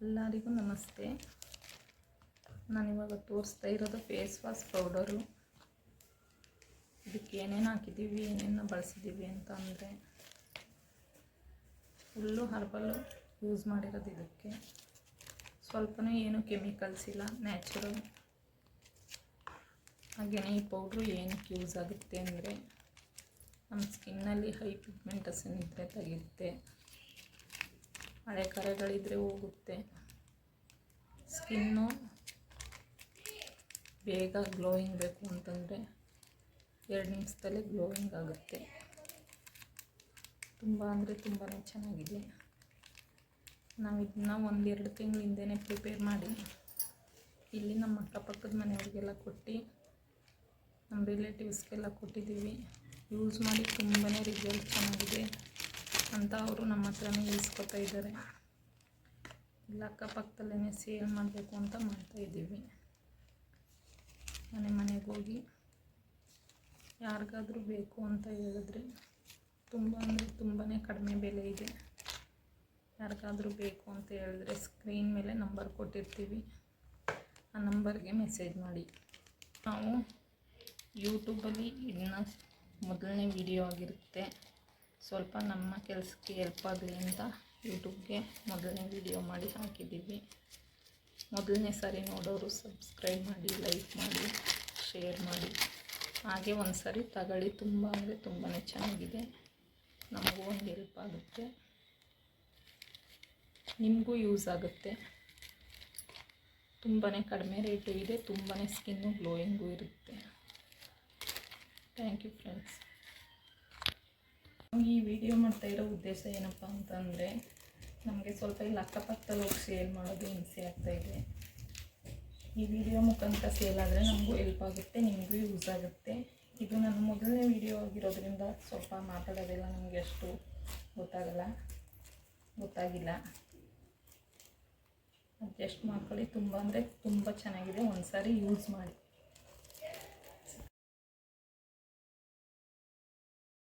ಎಲ್ಲರಿಗೂ ನಮಸ್ತೆ. ನಾನಿವಾಗ ತೋರಿಸ್ತಾ ಇರೋದು ಫೇಸ್ ವಾಶ್ ಪೌಡರು ಇದಕ್ಕೆ ಏನೇನು ಹಾಕಿದ್ದೀವಿ ಏನೇನು ಬಳಸಿದ್ದೀವಿ ಅಂತ ಅಂದರೆ ಫುಲ್ಲು ಹರ್ಬಲ್ಲು ಯೂಸ್ ಮಾಡಿರೋದು ಇದಕ್ಕೆ. ಸ್ವಲ್ಪನೂ ಏನು ಕೆಮಿಕಲ್ಸ್ ಇಲ್ಲ ನ್ಯಾಚುರಲ್ ಹಾಗೆಯೇ ಈ ಪೌಡ್ರು ಏನಕ್ಕೆ ಯೂಸ್ ಆಗುತ್ತೆ ಅಂದರೆ ನಮ್ಮ ಸ್ಕಿನ್ನಲ್ಲಿ ಹೈ ಪಿಗ್ಮೆಂಟೇಷನ್ ಇದ್ದರೆ ತೆಗೆಯುತ್ತೆ. ಹಳೆ ಕರೆಗಳಿದ್ರೆ ಹೋಗುತ್ತೆ. ಸ್ಕಿನ್ನು ಬೇಗ ಗ್ಲೋಯಿಂಗ್ ಬೇಕು ಅಂತಂದರೆ ಎರಡು ನಿಮಿಷದಲ್ಲಿ ಗ್ಲೋಯಿಂಗ್ ಆಗುತ್ತೆ. ತುಂಬ ಅಂದರೆ ತುಂಬಾ ಚೆನ್ನಾಗಿದೆ. ನಾವು ಇದನ್ನ ಒಂದೆರಡು ತಿಂಗಳ ಹಿಂದೆನೇ ಪ್ರಿಪೇರ್ ಮಾಡಿ ಇಲ್ಲಿ ನಮ್ಮ ಅಕ್ಕಪಕ್ಕದ ಮನೆಯವ್ರಿಗೆಲ್ಲ ಕೊಟ್ಟು, ನಮ್ಮ ರಿಲೇಟಿವ್ಸ್ಗೆಲ್ಲ ಕೊಟ್ಟಿದ್ದೀವಿ. ಯೂಸ್ ಮಾಡಿ ತುಂಬಾ ರಿಸಲ್ಟ್ ಚೆನ್ನಾಗಿದೆ. ಅಂತ ಅವರು ನಮ್ಮ ಹತ್ರನೇ ಇಸ್ಕೊತಾ ಇದ್ದಾರೆ. ಇಲ್ಲ ಅಕ್ಕಪಕ್ಕದಲ್ಲೇ ಸೇಲ್ ಮಾಡಬೇಕು ಅಂತ ಮಾಡ್ತಾಯಿದ್ದೀವಿ ಮನೆ ಮನೆಗೆ ಹೋಗಿ ಯಾರಿಗಾದ್ರೂ ಬೇಕು ಅಂತ ಹೇಳಿದ್ರೆ ತುಂಬ ಅಂದರೆ ತುಂಬಾ ಕಡಿಮೆ ಬೆಲೆ ಇದೆ. ಯಾರಿಗಾದರೂ ಬೇಕು ಅಂತ ಹೇಳಿದ್ರೆ ಸ್ಕ್ರೀನ್ ಮೇಲೆ ನಂಬರ್ ಕೊಟ್ಟಿರ್ತೀವಿ. ಆ ನಂಬರ್ಗೆ ಮೆಸೇಜ್ ಮಾಡಿ. ನಾವು ಯೂಟ್ಯೂಬಲ್ಲಿ ಇದನ್ನ ಮೊದಲನೇ ವಿಡಿಯೋ ಆಗಿರುತ್ತೆ. ಸ್ವಲ್ಪ ನಮ್ಮ ಕೆಲಸಕ್ಕೆ ಹೆಲ್ಪ್ ಆಗಲಿ ಅಂತ ಯೂಟ್ಯೂಬ್ಗೆ ಮೊದಲನೇ ವಿಡಿಯೋ ಮಾಡಿ ಹಾಕಿದ್ದೀವಿ. ಮೊದಲನೇ ಸಾರಿ ನೋಡೋರು ಸಬ್ಸ್ಕ್ರೈಬ್ ಮಾಡಿ ಲೈಕ್ ಮಾಡಿ ಶೇರ್ ಮಾಡಿ. ಹಾಗೆ ಒಂದು ಸಾರಿ ತಗೊಳ್ಳಿ. ತುಂಬ ಅಂದರೆ ತುಂಬಾ ಚೆನ್ನಾಗಿದೆ. ನಮಗೂ ಒಂದು ಹೆಲ್ಪ್ ಆಗುತ್ತೆ. ನಿಮಗೂ ಯೂಸ್ ಆಗುತ್ತೆ. ತುಂಬಾ ಕಡಿಮೆ ರೇಟು ಇದೆ. ತುಂಬಾ ಸ್ಕಿನ್ನು ಗ್ಲೋಯಿಂಗು ಇರುತ್ತೆ. ಥ್ಯಾಂಕ್ ಯು ಫ್ರೆಂಡ್ಸ್ ಈ ವಿಡಿಯೋ ಮಾಡ್ತಾ ಇರೋ ಉದ್ದೇಶ ಏನಪ್ಪ ಅಂತಂದರೆ, ನಮಗೆ ಸ್ವಲ್ಪ ಇಲ್ಲಿ ಅಕ್ಕಪಕ್ಕದಲ್ಲಿ ಹೋಗಿ ಸೇಲ್ ಮಾಡೋದು ಹಿಂಸೆ ಆಗ್ತಾಯಿದೆ ಈ ವಿಡಿಯೋ ಮುಖಾಂತರ ಸೇಲ್ ಆದರೆ ನಮಗೂ ಹೆಲ್ಪ್ ಆಗುತ್ತೆ, ನಿಮಗೂ ಯೂಸ್ ಆಗುತ್ತೆ. ಇದು ನನ್ನ ಮೊದಲನೇ ವಿಡಿಯೋ ಆಗಿರೋದ್ರಿಂದ ಸ್ವಲ್ಪ ಮಾತಾಡೋದೆಲ್ಲ ನಮಗೆ ಅಷ್ಟು ಗೊತ್ತಾಗಲ್ಲ, ಗೊತ್ತಾಗಿಲ್ಲ. ಅಡ್ಜಸ್ಟ್ ಮಾಡ್ಕೊಳ್ಳಿ, ತುಂಬ ಅಂದರೆ ತುಂಬ ಚೆನ್ನಾಗಿದೆ. ಒಂದು ಸಾರಿ ಯೂಸ್ ಮಾಡಿ.